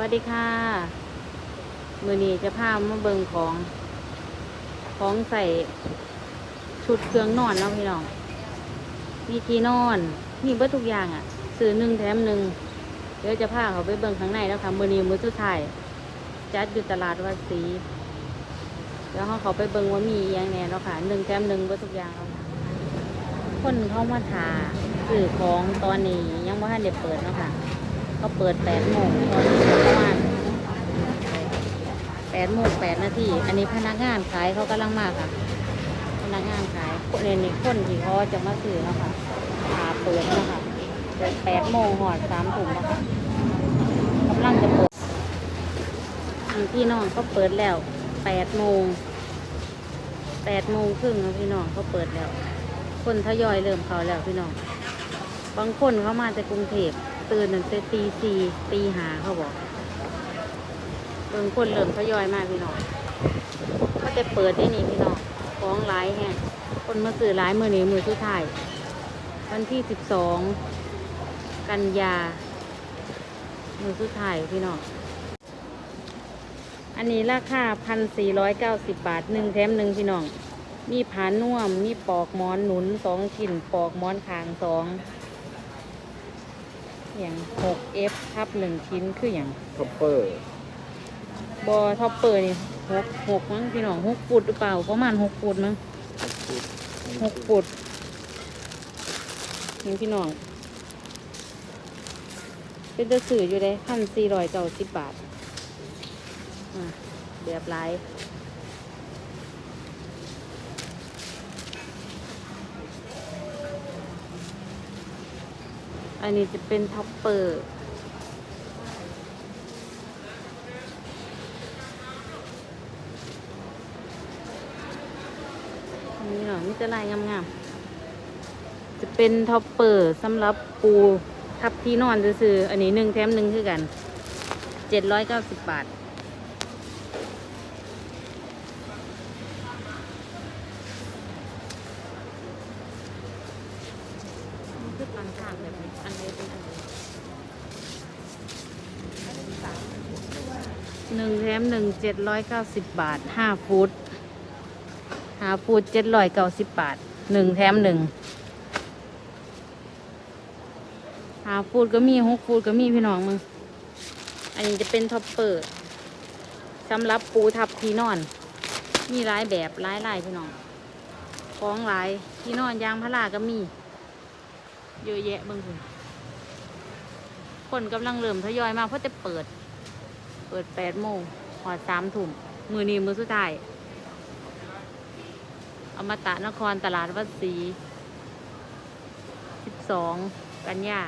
วัสดีค่ะ มือนี้จะพามาเบิงของ ของใส่ชุดเครื่องนอนเนาะพี่น้อง มีที่นอน มีเบิดทุกอย่างอะ่ะ ซื้อหนึ่งแถมหนึ่ง เดี๋ยวจะพาเขาไปเบิงข้างในแล้วค่ะมือนี้มือสุดท้ายจัดอยู่ตลาดวัดศรีเดี๋ยวเขาเขาไปเบิงว่ามีอย่างแน่แล้วค่ะหนึ่งแถมหนึ่งเบิดทุกอย่างแล้วค่ะคนเข้ามาถาซื้อของตอนนี้ยังไม่ทันได้เปิดเนาะค่ะ เขาเปิดแปดโมงตอนนี้ประมาณแปดโมงแปดนาที อันนี้พนักงานขายเขากำลังมาค่ะ พนักงานขายคนในนี้คนที่เขาจะมาซื้อเนาะค่ะหาเปิดเนาะค่ะเปิดแปดโมงหอดสามถุงเนาะค่ะกำลังจะเปิดพี่น้องก็เปิดแล้วแปดโมงแปดโมงครึ่งแล้วพี่น้องเขาเปิดแล้ว คนทยอยเริ่มเขาแล้วพี่น้อง บางคนเขามาจากกรุงเทพ ตื่นตั้งแต่ตีสี่ตีหาเขาบอกบางคนเริ่มทยอยมากพี่น้องก็จะเปิดได้นี่พี่น้องของหลายแห่งคนมาซื้อหลายมือนี้มือสุดท้าย วันที่สิบสองกันยา มือสุดท้ายพี่น้องอันนี้ราคาพันสี่ร้อยเก้าสิบบาทหนึ่งแถมหนึ่งพี่น้อง มีผานุ่มมีปอกหมอนหนุนสองชิ้นปอกหมอนคางสอง อย่างหกเอฟทับหนึ่งชิ้นคืออย่างท็อปเปอร์บอท็อปเปอร์นี่หกหกมั้งพี่น้องหกฟุตหรือเปล่าประมาณหกฟุตมั้งหกฟุตนี่พี่น้อง เป็นตัวสื่ออยู่เลยพันสี่ร้อยเก้าสิบบาทอะแบบไร อันนี้จะเป็นท็อปเปอร์อันนี้เหรอมีแต่ลายงามๆ จะเป็นท็อปเปอร์สำหรับปูทับที่นอนซื้ออันนี้หนึ่งแถมหนึ่งคือกัน เจ็ดร้อยเก้าสิบบาท นี่คือปันข้างแบบนี้อันนี้เป็นอันนี้ห นึ่งแถมหนึ่งเจ็ดร้อยเก้าสิบบาทห้าฟุตหาฟูดเจ็ดร้อยเก้าสิบบาทหนึ่งแถมหนึ่งหาฟูดก็มีหกฟูดก็มีพี่น้องมึง อันนี้จะเป็นท็อปเปอร์สำหรับปูทับที่นอน มีหลายแบบหลายลายพี่น้องของหลายที่นอนยางพาราก็มี เยอะแยะเบางคนคนกำลังเริ่มทยอยมาเพราะจะเปิด ปิดแปดโมงหอดสามถุ่มมือนี้มือสุดท้ายอมตะนครตลาดวัดศรีสิบสองกันยา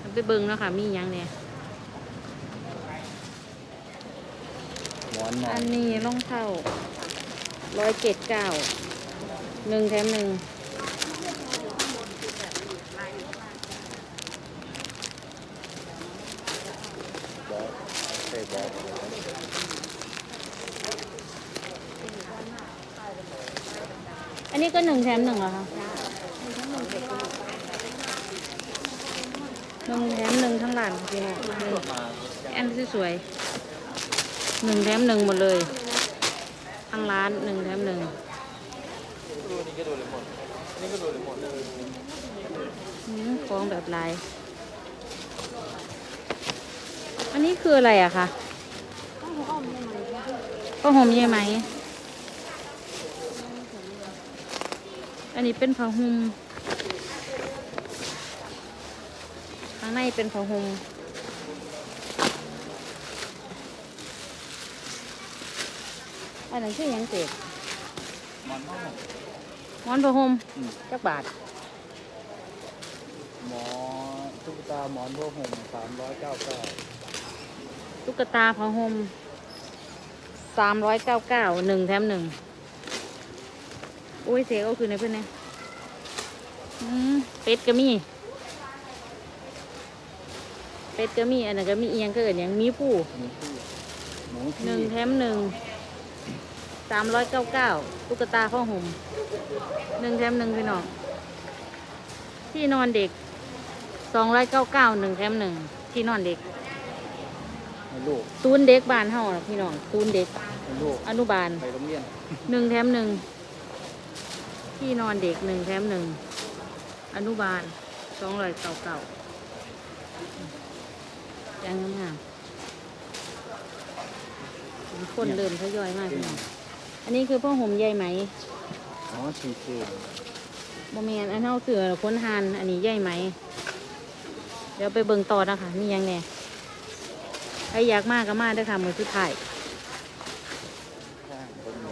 มันไปเบิ่งเนาะค่ะ มีหยังเนี่ยหมอนนออันนนี้รองเท้าร้อยเจ็ดเก้าหนึ่งแถมหนึ่ง บอสใช่บอส อั นี้ก็หนึ่งแถมหนึ่งเหรอคะหนึ่งแถมหนึ่งทั้งร้านพี่น้องนี่อันที่สวยหนึ่งแถมหนึ่งหมดเลยทั้งร้านหนึ่งแถมหนึ่งดูนี่ก็ดูเลยหมดนี่ก็ดูเลยหมดอืมของแบบลาย อันนี้คืออะไรอะคะผ้าห่มใช่ไหม อันนี้เป็นผ้าห่มข้างในเป็นผ้าห่มอันนั้นคือหยังเจ็บหมอนผ้าห่มหมอนผ้าห่มอืมจักบาท หมอนตุ๊กตาหมอนผ้าห่มสามร้อยเก้าเก้าตุ๊กตาผ้าห่มสามร้อยเก้าเก้าหนึ่งแถมหนึ่ง อุ้ยเสียก็คือในเพื่อนเนี่ยอืมเป็ดก็มี เป็ดก็มี อันนั้นก็มีเอียงก็เอินอย่างมีผู้หมูที่หมูหที่นึ่งแถมหนึ่งสามร้อยเก้าเก้าตุ๊กตาผ้าห่มหนึ่งแถมหนึ่งพี่น้องที่นอนเด็กสองร้อยเก้าเก้าหนึ่งแถมหนึ่งที่นอนเด็กให้ลูกศูนย์เด็กบ้านเฮาน่ะพี่น้องศูนย์เด็กให้ลูกอนุบาลไปโรงเรียนหนึ่งแถมหนึ่ง ที่นอนเด็กหนึ่งแถมหนึ่ง อนุบาลสองร้อยเก่าเก่ายังงามๆคนเดินทยอยมากพี่น้องอันนี้คือพ่อห่มใยไหม อ๋อชีเสือโมเมนอันเท่าเสือค้นหานอันนี้ใยไหม เดี๋ยวไปเบิ่งต่อนะคะมีหยังแน่ใครอยากมากก็มาได้อค่ะมือสุดท้าย ข้างบนหนู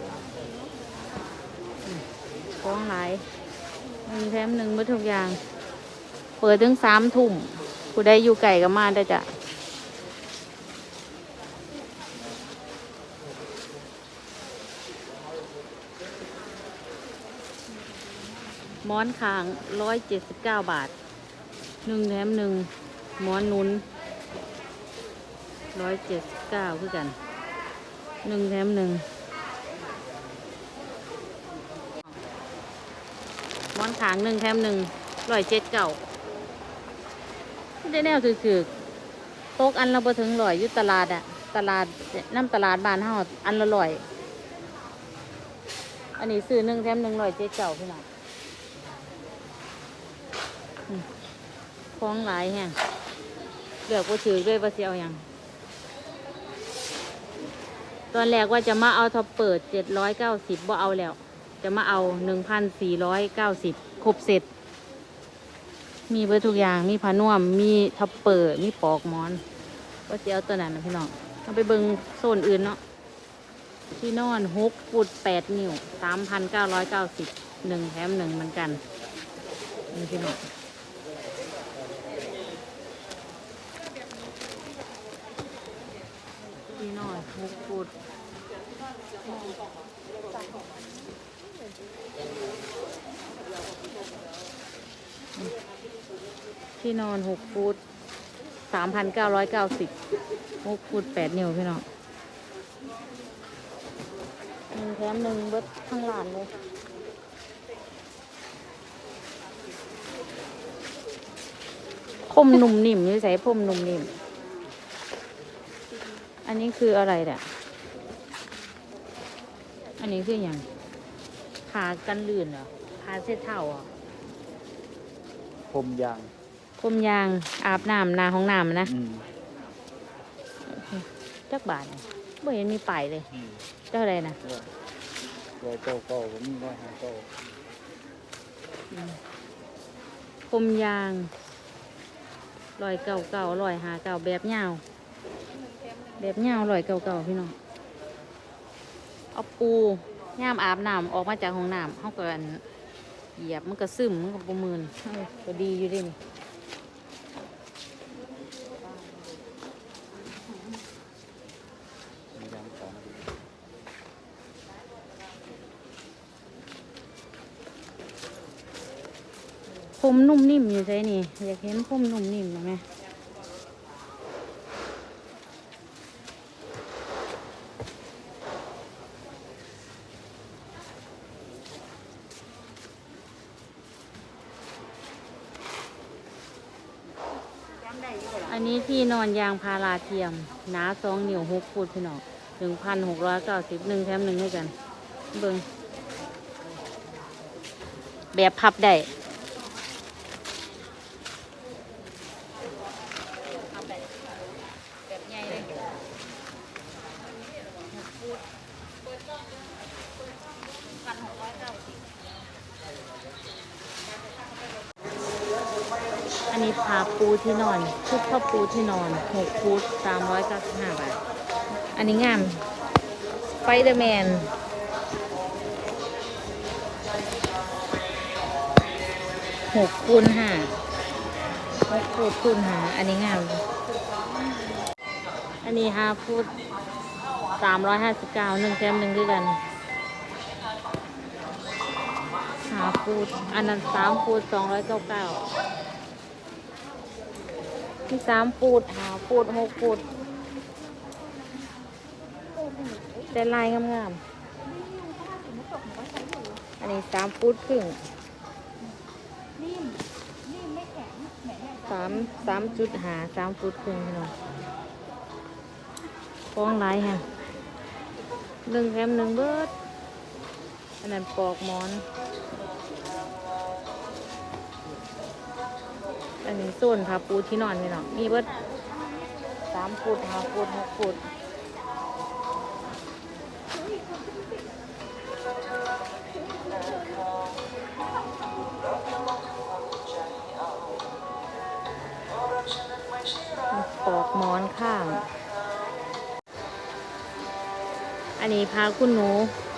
ของหลายหนึ่งแถมหนึ่งมื่อทุกอย่าง เปิดถึงสามทุ่มผู้ใดอยู่ไก่ก็มาได้จ้ะหมอนคางร้อยเจ็ดสิบเก้าบาทหนึ่งแถมหนึ่งหมอนนุนร้อยเจ็ดสิบเก้าคือกันหนึ่งแถมหนึ่ง หมอน ขางหนึ่งแถมหนึ่งร้อยเจ็ดเก่าได้แนวถือๆโต๊กอันละบ่ถึงร้อยอยู่ตลาดอะตลาดน้ำตลาดบ้านเฮาอันละร้อยอันนี้ซื้อหนึ่งแถมหนึ่งร้อยเจ็ดเก่าพี่น้องอืมของหลายแฮงเลือกว่าถือด้วยว่าสิเอาหยังตอนแรกว่าจะมาเอาท็อปเปิดเจ็ดร้อยเก้าสิบบ่เอาแล้ว จะมาเอาหนึ่งพันสี่ร้อยเก้าสิบ ครบเสร็จ มีเบอร์ทุกอย่างมีผ้านุ่มมีทับเปิดมีปอกมอน ก็จะเอาตัวนั้นนะพี่น้องเอาไปเบิงโซนอื่นเนาะที่นอนหกฟุตแปดนิ้วสามพันเก้าร้อยเก้าสิบหนึ่งแถมหนึ่งเหมือนกันนี่พี่น้องที่นอนหกฟุต ที่นอนหกฟุตสามพันเก้าร้อยเก้าสิบหกฟุตแปดนิ้วพี่น้องหนึ่งแถมหนึ่งเบิดทั้งหลานเลยพรมหนุ่มนิ่มนี่ใส่พรมหนุ่มนิ่ม อันนี้คืออะไรเนี่ยอันนี้คืออย่างขากันลื่นเหรอขาเส้นเท่าเหรอพรมยาง พรมยางอาบน้ำนาห้องน้ำนะอืมจักบาทเนี่ยบ่เห็นมีป้ายเลยอืมเท่าไรนะร้อยเก้าเก้าผมมีร้อยห้าเก้าพรมยางลอยเก่าเก่าลอยหาเก่าแบบยาวแบบยาวลอยเก่าเก่าพี่น้องเอาปูย่ามอาบน้ำออกมาจากห้องน้ำเขาก็อันเหยียบมันก็ซึมมันก็ประมืนเออก็ดีอยู่เดินี่ มียางสอง ผ มนุ่มนิ่มอยู่ใช่นี่ อยากเห็นผมนุ่มนิ่มนะแม่อันนี้ที่นอนยางพาราเทียมหนาสองนิ้วหกฟุตพี่น้องหนึ่งพันหกร้อยเก้าสิบหนึ่งแถมหนึ่งด้วยกัน เบิงแบบพับได้ แบบใหญ่เลยอันนี้ผ้า ปูที่นอน ชุดผ้าปูที่นอนหกฟุตสามร้อยเก้าสิบห้าบาท อันนี้งามไฟเดอร์แมนหกคูณห้าหกฟุตคูณห้าอันนี้งาม อันนี้ห้าฟุตสามร้อยห้าสิบเก้าหนึ่งแถมหนึ่งด้วยกันห้าฟุตอันนั้นสามฟุตสองร้อยเก้าเก้า ที่สามฟุตห้าฟุตหกฟุตแต่ลายงามๆ อันนี้สามฟุตครึ่งสามสามจุดหาสามฟุตครึ่งพี่น้องฟ้องลายแฮะหนึ่งแถมหนึ่งเบิร์ดอันนั้นปอกหมอน อันนี้ส่วนผ้าปูที่นอนพี่น้องมีเบิดสามฟุตห้าฟุตหกฟุตปอกหมอนข้าง อันนี้พาคุณหนู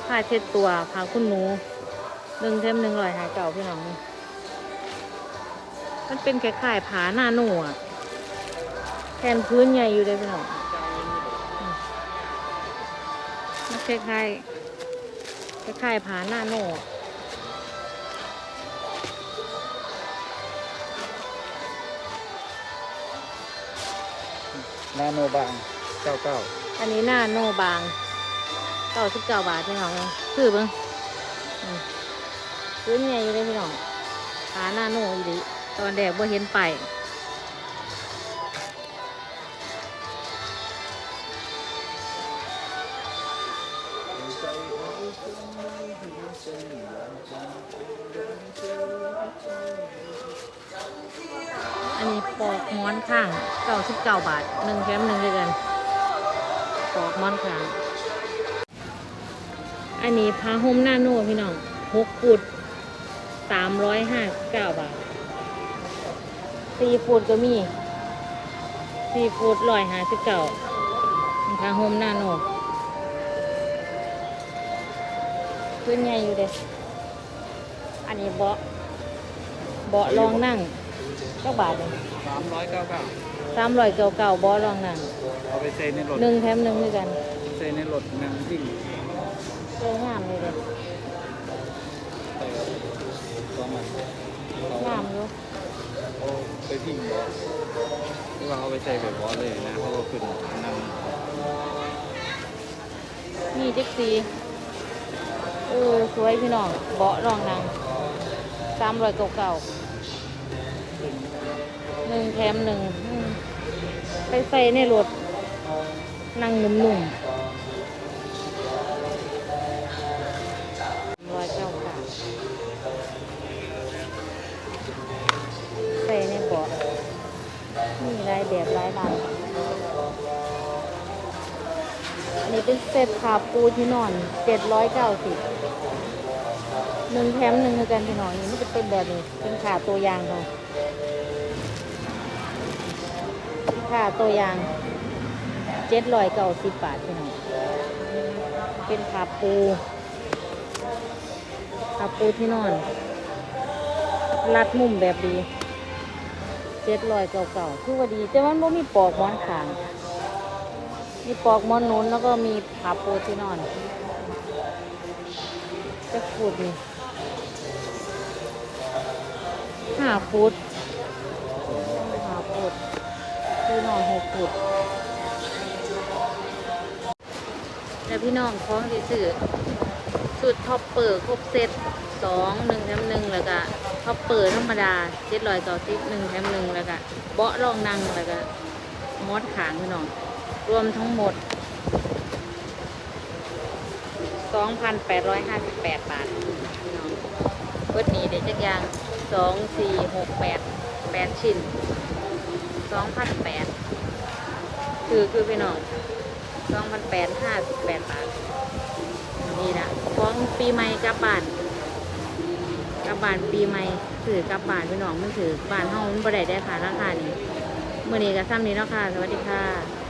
ผ้าเช็ดตัวพาคุณหนูหนึ่งเทมหนึ่งร้อยหายเก่าพี่น้องนี่ มันเป็นคล้ายๆผาหน้าหนูอะแทนพื้นใหญ่อยู่เลยพี่น้องอืมมันคล้ายๆคล้ายๆผาหน้าหนูอะนาโนบางเก้าเก้าอันนี้หน้าโนบางเก้าสิบเก้าบาทพี่น้องเลยคือเบิ้งอืมพื้นใหญ่อยู่เลยพี่น้องผาหน้าหนูอยู่ดิ ตอนแดกบ่เห็นไปายอันนี้ปอกหมอนข้างเก้าสิบเก้าบาทหนึ่งแถมหนึ่งด้วยกัน ปอกหมอนข้าง อันนี้ผ้าห่มหน้าโน่พี่น้องหกฟุตสามร้อยห้าเก้าบาท สี่ฟุตก็มีสี่ฟุตร้อยห้าสิบเก้าผ้าห่มหน้าโน่ขึ้นใหญ่อยู่เด้อันนี้เบาะ เบาะรองนั่งเก้าบาทเลยสามร้อยเก้าเก้าสามร้อยเก่าเก่าๆบอลองนั่ง เอาไปเซในรถหนึ่งแถมหนึ่งด้วยกัน เซในรถนั่งที่เจองามเลยเลยไปตอนนั้นเขางามอยู่ เขาไปพิงบอสที่ว่าเขาไปใส่แบบบอสเลยนะเขาก็ขึ้นนั่งมีเจ็กซีเออสวยพี่น้องเบาะรองนั่งสามร้อยเก่าเก่าๆหนึ่งแถมหนึ่งไปใส่ในรถนั่งหนุ่มๆ แบบหลายลายอันนี้เป็นเซตขาปูที่นอนเจ็ดร้อยเก้าสิบหนึ่งแถมหนึ่งกันพี่น้องนี่มันจะเป็นแบบนี้เป็นขาตัวยางเขาขาตัวยางเจ็ดร้อยเก้าสิบบาทพี่น้องเป็นขาปูขาปูที่นอน รัดมุมแบบดี เจ็ดรอยเก่าๆคือว่าดี แต่มันไม่มีปอกหมอนขาง มีปอกหมอนนุนแล้วก็มีผ้าปูที่นอน จะฟุตนี่ห้าฟุตห้าฟุตที่นอนหกฟุตแล้วพี่น้องคล้องที่อสุดท็อปเปอร์ครบเซตสองหนึ่งแถมหนึ่งแล้วก็ ท็อปเปอร์ธรรมดาเจ็ดร้อยต่อสิบหนึ่งแถมหนึ่งแล้วก็เบาะรองนั่งแล้วก็มอดขางพี่น้องรวมทั้งหมด 2,858 บาทพี่น้องเบิดนี้เดี๋ยวจักยาง 2 4 6 8 8 ชิ้น2,800คือคือพี่น้อง2,858 บาท นี่นะของปีใหม่กลับบ้าน ลับบ้านปีใหม่ถือกลับบ้านพี่น้องมันถือบ้านเฮามันบ่ได้ได้ค่ะราคานี้มื้อนี้ก็ซ้ำนี้เนาะค่ะ สวัสดีค่ะ